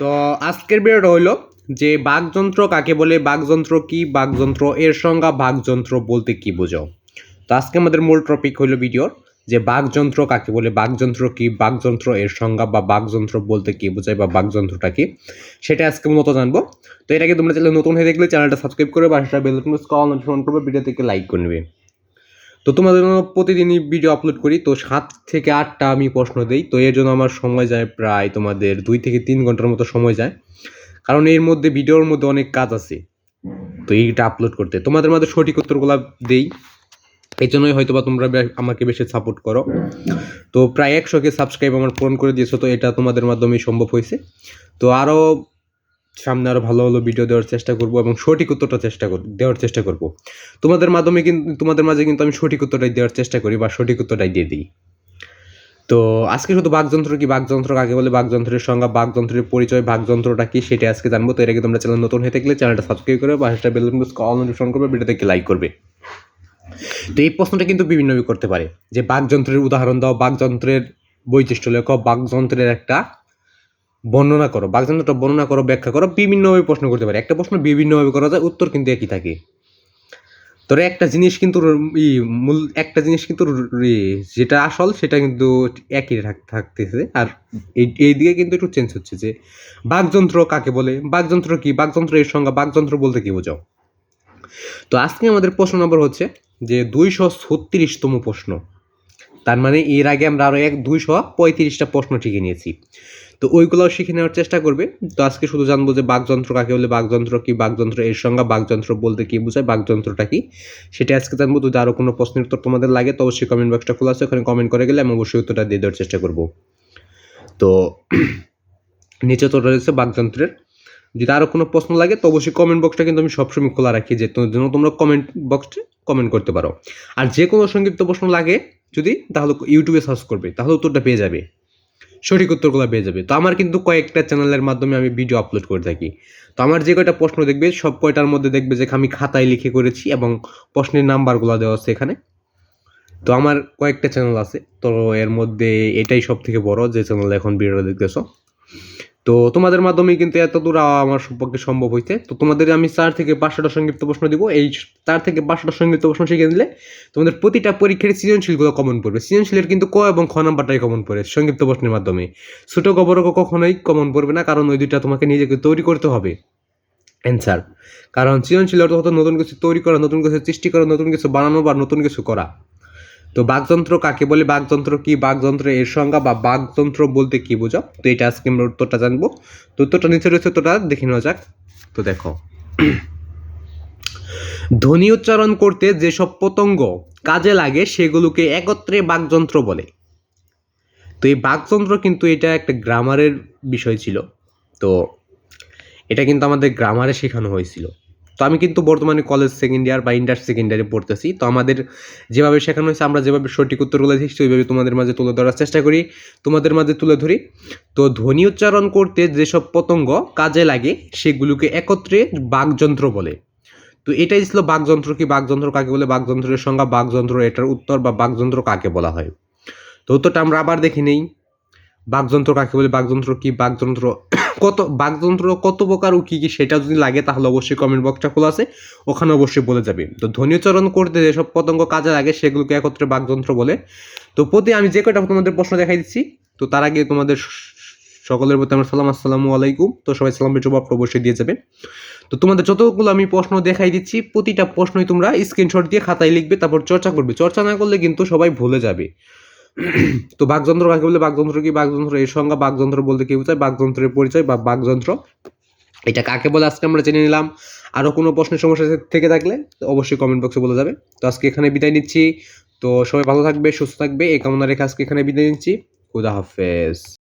তো আজকের ভিডিওটা হইল যে বাকযন্ত্র কাকে বলে বাঘযন্ত্র কি বাঘযন্ত্র এর সংজ্ঞা, বাকযন্ত্র বলতে কি বোঝো তো আজকে আমাদের মূল টপিক হইল ভিডিওর যে বাকযন্ত্র কাকে বলে, বাকযন্ত্র কি, বাকযন্ত্র এর সংজ্ঞা বা বাকযন্ত্র বলতে কি বোঝায় বা বাঘযন্ত্রটা কি, সেটা আজকে মূলত জানব। তো এটাকে তোমরা চ্যানেল নতুন হয়ে দেখলে চ্যানেলটা সাবস্ক্রাইব করে বাসাটা বেল কল করবে ভিডিও থেকে লাইক করে নেবে। তো তোমাদের জন্য প্রতিদিনই ভিডিও আপলোড করি, তো সাত থেকে আটটা আমি প্রশ্ন দিই, তো এর জন্য আমার সময় যায় প্রায় তোমাদের দুই থেকে তিন ঘণ্টার মতো সময় যায়। কারণ এর মধ্যে ভিডিওর মধ্যে অনেক কাজ আছে, তো এইটা আপলোড করতে। তোমাদের মধ্যে সঠিক উত্তরগুলো দেই, এই জন্যই হয়তো বা তোমরা আমাকে বেশি সাপোর্ট করো। তো প্রায় একশোকে সাবস্ক্রাইব আমার পূরণ করে দিয়েছ, তো এটা তোমাদের মাধ্যমেই সম্ভব হয়েছে। তো আরও সামনে আরও ভালো ভালো ভিডিও দেওয়ার চেষ্টা করব এবং সঠিক উত্তরটা চেষ্টা কর দেওয়ার চেষ্টা করব। তোমাদের মাধ্যমে কিন্তু তোমাদের মাঝে কিন্তু আমি সঠিক উত্তরটাই দেওয়ার চেষ্টা করি বা সঠিক উত্তরটাই দিয়ে দিই। তো আজকে শুধু বাকযন্ত্র কি বাকযন্ত্র কাকে বলে বাকযন্ত্রের সংজ্ঞা? বাকযন্ত্রের পরিচয়, বাঘযন্ত্রটা কি সেটা আজকে জানব। তো এর আগে তোমরা চ্যানেল নতুন হয়ে থাকলে চ্যানেলটা সাবস্ক্রাইব করে পাশেটা বেল অল নোটিফিকেশন করবে ভিডিওতে লাইক করবে। তো এই প্রশ্নটা কিন্তু বিভিন্নভাবে করতে পারে। যে বাকযন্ত্রের উদাহরণ দাও বাকযন্ত্রের বৈশিষ্ট্য লেখো বাকযন্ত্রের একটা বর্ণনা করো বাকযন্ত্রটা বর্ণনা করো, ব্যাখ্যা করো, বিভিন্নভাবে প্রশ্ন করতে পারে। একটা প্রশ্ন বিভিন্নভাবে করা যায়, উত্তর কিন্তু একই থাকে। তোর একটা জিনিস কিন্তু ই, মূল, একটা জিনিস কিন্তু যেটা আসল সেটা কিন্তু একই থাকতেছে। আর এই দিকে কিন্তু একটু চেঞ্জ হচ্ছে যে বাকযন্ত্র কাকে বলে? বাকযন্ত্র কি? বাকযন্ত্র এর সংজ্ঞা বাকযন্ত্র বলতে কি বোঝাও? তো আজকে আমাদের প্রশ্ন নম্বর হচ্ছে যে, দুইশো ছত্রিশতম প্রশ্ন। তার মানে এর আগে আমরা আরও এক, দুইশো পঁয়ত্রিশটা প্রশ্ন শিখে নিয়েছি। তো ওইগুলোও শিখে নেওয়ার চেষ্টা করবে। তো আজকে শুধু জানব যে বাকযন্ত্র কাকে বলে, বাকযন্ত্র কি, বাকযন্ত্র এর সংজ্ঞা বাকযন্ত্র বলতে কি বোঝায়, বাকযন্ত্রটা কি? সেটা আজকে জানব। যদি আরও কোনো প্রশ্নের উত্তর তোমাদের লাগে তো অবশ্যই কমেন্ট বক্সটা খোলা আছে, ওখানে কমেন্ট করে গেলে আমি অবশ্যই উত্তরটা দিয়ে দেওয়ার চেষ্টা করব। তো নিচে তো রয়েছে বাকযন্ত্রের। যদি আরও কোনো প্রশ্ন লাগে তো অবশ্যই কমেন্ট বক্সটা কিন্তু আমি সবসময় খোলা রাখি, যে যেন তোমরা কমেন্ট বক্সে কমেন্ট করতে পারো। আর যে কোনো সংক্ষিপ্ত প্রশ্ন লাগে যদি, তাহলে ইউটিউবে সার্চ করবে, তাহলে উত্তরটা পেয়ে যাবে। সঠিক উত্তরগুলো পেয়ে যাবে। তো আমার কিন্তু কয়েকটা চ্যানেলের মাধ্যমে আমি ভিডিও আপলোড করে থাকি। তো আমার যে কয়টা প্রশ্ন দেখবে, সব কয়টার মধ্যে দেখবে যে আমি খাতায় লিখে করেছি এবং প্রশ্নের নাম্বারগুলো দেওয়া আছে এখানে। তো আমার কয়েকটা চ্যানেল আছে। তো এর মধ্যে এটাই সব থেকে বড় যে চ্যানেল এখন ভিডিও দেখতেছো। তো তোমাদের মাধ্যমে কিন্তু এত দূর আমার সম্পর্কে সম্ভব হইতে তো তোমাদের আমি চার থেকে পাঁচশোটা সংক্ষিপ্ত প্রশ্ন দিব। এই চার থেকে পাঁচশোটা সংক্ষিপ্ত প্রশ্ন শিখে দিলে তোমাদের প্রতিটা পরীক্ষার সৃজনশীলগুলো কমন পড়বে। সৃজনশীলের কিন্তু ক এবং খ নাম্বারটাই কমন পড়ে সংক্ষিপ্ত প্রশ্নের মাধ্যমে। ছোটো খবরও কখনোই কমন পড়বে না, কারণ ওই দুইটা তোমাকে নিজেকে তৈরি করতে হবে। অ্যান্সার কারণ সৃজনশীল অর্থ নতুন কিছু তৈরি করা, নতুন কিছু সৃষ্টি করা, নতুন কিছু বানানো বা নতুন কিছু করা। তো বাকযন্ত্র কাকে বলে? বাকযন্ত্র কি? বাকযন্ত্র এর সংজ্ঞা বা বাকযন্ত্র বলতে কি বোঝো? তো এটা আজকে আমরা উত্তরটা জানব। তো উত্তরটা নিচে রয়েছে, উত্তরটা দেখে নেওয়া যাক। তো দেখো। ধ্বনি উচ্চারণ করতে যেসব পতঙ্গ কাজে লাগে, সেগুলোকে একত্রে বাকযন্ত্র বলে। তো এই বাকযন্ত্র কিন্তু এটা একটা গ্রামারের বিষয় ছিল। তো এটা কিন্তু আমাদের গ্রামারে শেখানো হয়েছিল। তো আমি কিন্তু বর্তমানে কলেজ সেকেন্ড ইয়ার বা ইন্টার সেকেন্ড ইয়ারে পড়তেছি। তো আমাদের যেভাবে শেখানো হয়েছে, আমরা যেভাবে সঠিক উত্তরগুলো দিচ্ছি ওইভাবে তোমাদের মাঝে তুলে ধরার চেষ্টা করি। তোমাদের মাঝে তুলে ধরি। তো ধ্বনি উচ্চারণ করতে যেসব পতঙ্গ কাজে লাগে, সেগুলোকে একত্রে বাঘযন্ত্র বলে। তো এটাই ছিল বাঘযন্ত্র কি? বাঘযন্ত্র কাকে বলে? বাঘযন্ত্রের সংজ্ঞা বাঘযন্ত্র এটার উত্তর বা বাঘযন্ত্র কাকে বলা হয়? তো উত্তরটা আমরা আবার দেখে নেই। বাঘযন্ত্র কাকে বলে? বাঘযন্ত্র কি? বাকযন্ত্র কত বাকযন্ত্র কত প্রকার ও কী কী সেটা যদি লাগে তাহলে অবশ্যই কমেন্ট বক্সটা খোলা আছে, ওখানে অবশ্যই বলে যাবে। তো ধ্বনিচরণ করতে যেসব পতঙ্গ কাজে লাগে সেগুলোকে একত্রে বাকযন্ত্র বলে। তো প্রতি আমি যে কয়টা তোমাদের প্রশ্ন দেখাই দিচ্ছি, তো তার আগে তোমাদের সকলের প্রতি আমার সালাম, আসসালামু আলাইকুম। তো সবাই সালামের জবাব অবশ্যই দিয়ে যাবে। তো তোমাদের যতগুলো আমি প্রশ্ন দেখাই দিচ্ছি, প্রতিটা প্রশ্নই তোমরা স্ক্রিনশট দিয়ে খাতায় লিখবে, তারপর চর্চা করবে। চর্চা না করলে কিন্তু সবাই ভুলে যাবে। তো বাকযন্ত্র কাকে বলে? বাকযন্ত্র কি? বাকযন্ত্র এই সংজ্ঞা, বাকযন্ত্র বলতে কি বোঝায়? বাকযন্ত্রের পরিচয় বা বাকযন্ত্র। এটা কাকে বলে? আজকে আমরা জেনে নিলাম। আরও কোনো প্রশ্নের সমস্যা থেকে থাকলে অবশ্যই কমেন্ট বক্সে বলে যাবে। তো আজকে এখানে বিদায় নিচ্ছি। তো সবাই ভালো থাকবে, সুস্থ থাকবে। এই কামনা রেখে আজকে এখানে বিদায় নিচ্ছি। খুদা হাফেজ।